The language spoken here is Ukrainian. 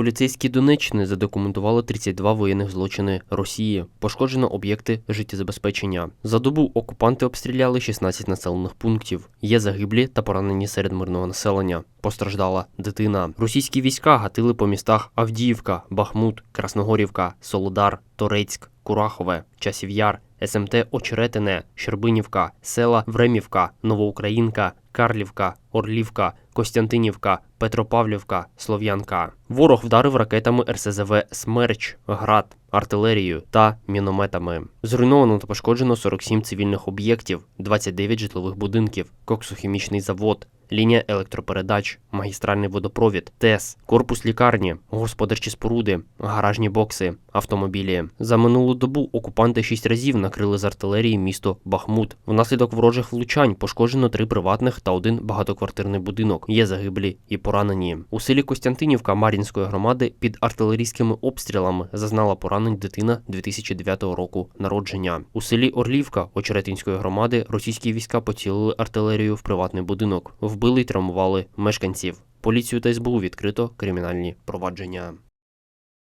Поліцейські Донеччини задокументували 32 воєнних злочини Росії. Пошкоджено об'єкти життєзабезпечення. За добу окупанти обстріляли 16 населених пунктів. Є загиблі та поранені серед мирного населення. Постраждала дитина. Російські війська гатили по містах Авдіївка, Бахмут, Красногорівка, Солодар, Торецьк, Курахове, Часів Яр, СМТ Очеретине, Щербинівка, села Времівка, Новоукраїнка, Карлівка, Орлівка, Костянтинівка, Петропавлівка, Слов'янка. Ворог вдарив ракетами РСЗВ Смерч, Град, артилерією та мінометами. Зруйновано та пошкоджено 47 цивільних об'єктів, 29 житлових будинків, коксохімічний завод, лінія електропередач, магістральний водопровід, ТЕС, корпус лікарні, господарчі споруди, гаражні бокси, автомобілі. За минулу добу окупанти шість разів накрили з артилерії місто Бахмут. Внаслідок ворожих влучань пошкоджено три приватних та один багатоквартирний будинок. Є загиблі і поранені. У селі Костянтинівка Мар'їнської громади під артилерійськими обстрілами зазнала поранень дитина 2009 року народження. У селі Орлівка Очеретинської громади російські війська поцілили артилерію в приватний будинок, вбили й травмували мешканців. Поліцію та СБУ відкрито кримінальні провадження.